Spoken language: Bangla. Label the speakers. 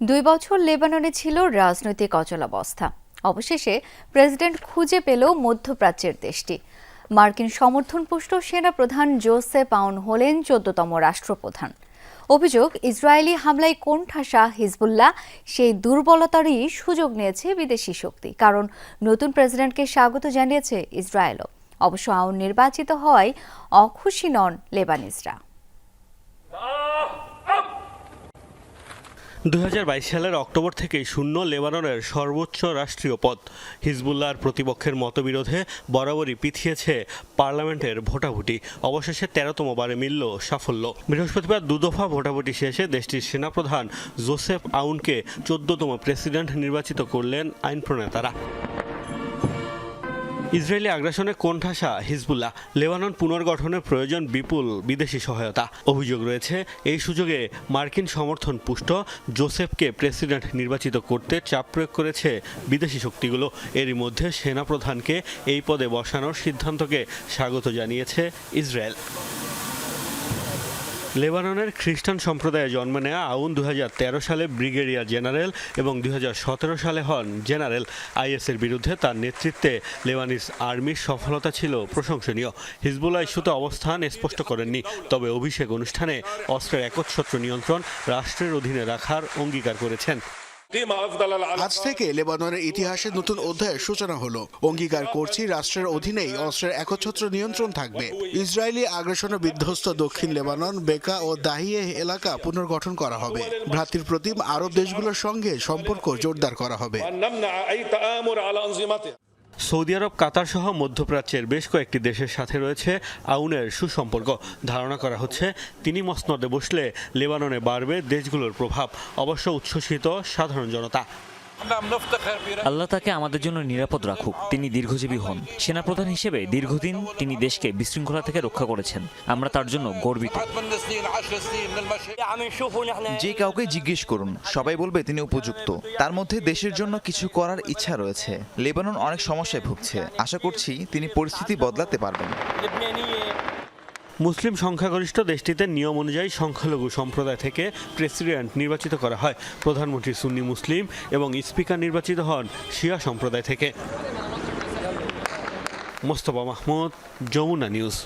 Speaker 1: দুই বছর লেবাননে ছিল রাজনৈতিক অচলাবস্থা। অবশেষে প্রেসিডেন্ট খুঁজে পেল মধ্যপ্রাচ্যের দেশটি। মার্কিন সমর্থনপুষ্ট সেনাপ্রধান জোসেফ আউন হলেন চোদ্দতম রাষ্ট্রপ্রধান। অভিযোগ, ইসরায়েলি হামলায় কোণঠাসা হিজবুল্লাহ সেই দুর্বলতারই সুযোগ নিয়েছে বিদেশি শক্তি, কারণ নতুন প্রেসিডেন্টকে স্বাগত জানিয়েছে ইসরায়েলও। অবশ্য আউন নির্বাচিত হওয়ায় অখুশি নন লেবানিজরা।
Speaker 2: দু হাজার বাইশ সালের অক্টোবর থেকেই শূন্য লেবাননের সর্বোচ্চ রাষ্ট্রীয় পদ। হিজবুল্লাহর প্রতিপক্ষের মতবিরোধে বরাবরই পিছিয়েছে পার্লামেন্টের ভোটাভুটি। অবশেষে তেরোতম বারে মিলল সাফল্য। বৃহস্পতিবার দুদফা ভোটাভুটি শেষে দেশটির সেনাপ্রধান জোসেফ আউনকে চোদ্দতম প্রেসিডেন্ট নির্বাচিত করলেন আইন প্রণেতারা ইসরায়েলি আগ্রাসনে কোণঠাসা হিজবুল্লাহ, লেবানন পুনর্গঠনের প্রয়োজন বিপুল বিদেশি সহায়তা। অভিযোগ রয়েছে, এই সুযোগে মার্কিন সমর্থন পুষ্ট, জোসেফকে প্রেসিডেন্ট নির্বাচিত করতে চাপ প্রয়োগ করেছে বিদেশি শক্তিগুলো। এরই মধ্যে সেনাপ্রধানকে এই পদে বসানোর সিদ্ধান্তকে স্বাগত জানিয়েছে ইসরায়েল। লেবাননের খ্রিস্টান সম্প্রদায়ে জন্ম নেয়া আউন দু হাজার তেরো সালে ব্রিগেডিয়ার জেনারেল এবং দুহাজার সতেরো সালে হন জেনারেল আইএসের বিরুদ্ধে তার নেতৃত্বে লেবানিস আর্মির সফলতা ছিল প্রশংসনীয়। হিজবুল্লাহ ইস্যুতে অবস্থান স্পষ্ট করেননি, তবে অভিষেক অনুষ্ঠানে অস্ত্রের একচ্ছত্র নিয়ন্ত্রণ রাষ্ট্রের অধীনে রাখার অঙ্গীকার করেছেন।
Speaker 3: আজ থেকে লেবাননের ইতিহাসে নতুন অধ্যায়ের সূচনা হলো। অঙ্গীকার করছি রাষ্ট্রের অধীনেই অস্ত্রের একচ্ছত্র নিয়ন্ত্রণ থাকবে। ইসরায়েলি আগ্রাসনে বিধ্বস্ত দক্ষিণ লেবানন বেকা ও দাহিয়ে এলাকা পুনর্গঠন করা হবে। ভ্রাতৃপ্রতিম আরব দেশগুলোর সঙ্গে সম্পর্ক জোরদার করা হবে।
Speaker 2: সৌদি আরব, কাতার সহ মধ্যপ্রাচ্যের বেশ কয়েকটি দেশের সাথে রয়েছে আউনের সুসম্পর্ক। ধারণা করা হচ্ছে, তিনি মসনদে বসলে লেবাননে বাড়বে দেশগুলোর প্রভাব। অবশ্য উচ্ছ্বসিত সাধারণ জনতা।
Speaker 4: আল্লাহ তাকে আমাদের জন্য নিরাপদ রাখুক। তিনি দীর্ঘজীবী হন। সেনাপ্রধান হিসেবে দীর্ঘদিন তিনি দেশকে বিশৃঙ্খলা থেকে রক্ষা করেছেন। আমরা তার জন্য গর্বিত।
Speaker 5: যে কাউকে জিজ্ঞেস করুন, সবাই বলবে তিনি উপযুক্ত। তার মধ্যে দেশের জন্য কিছু করার ইচ্ছা রয়েছে। লেবানন অনেক সমস্যায় ভুগছে। আশা করছি তিনি পরিস্থিতি বদলাতে পারবেন।
Speaker 2: মুসলিম সংখ্যাগরিষ্ঠ দেশটিতে নিয়ম অনুযায়ী সংখ্যালঘু সম্প্রদায় থেকে প্রেসিডেন্ট নির্বাচিত করা হয়। প্রধানমন্ত্রী সুন্নি মুসলিম এবং স্পিকার নির্বাচিত হন শিয়া সম্প্রদায় থেকে। মোস্তফা মাহমুদ, যমুনা নিউজ।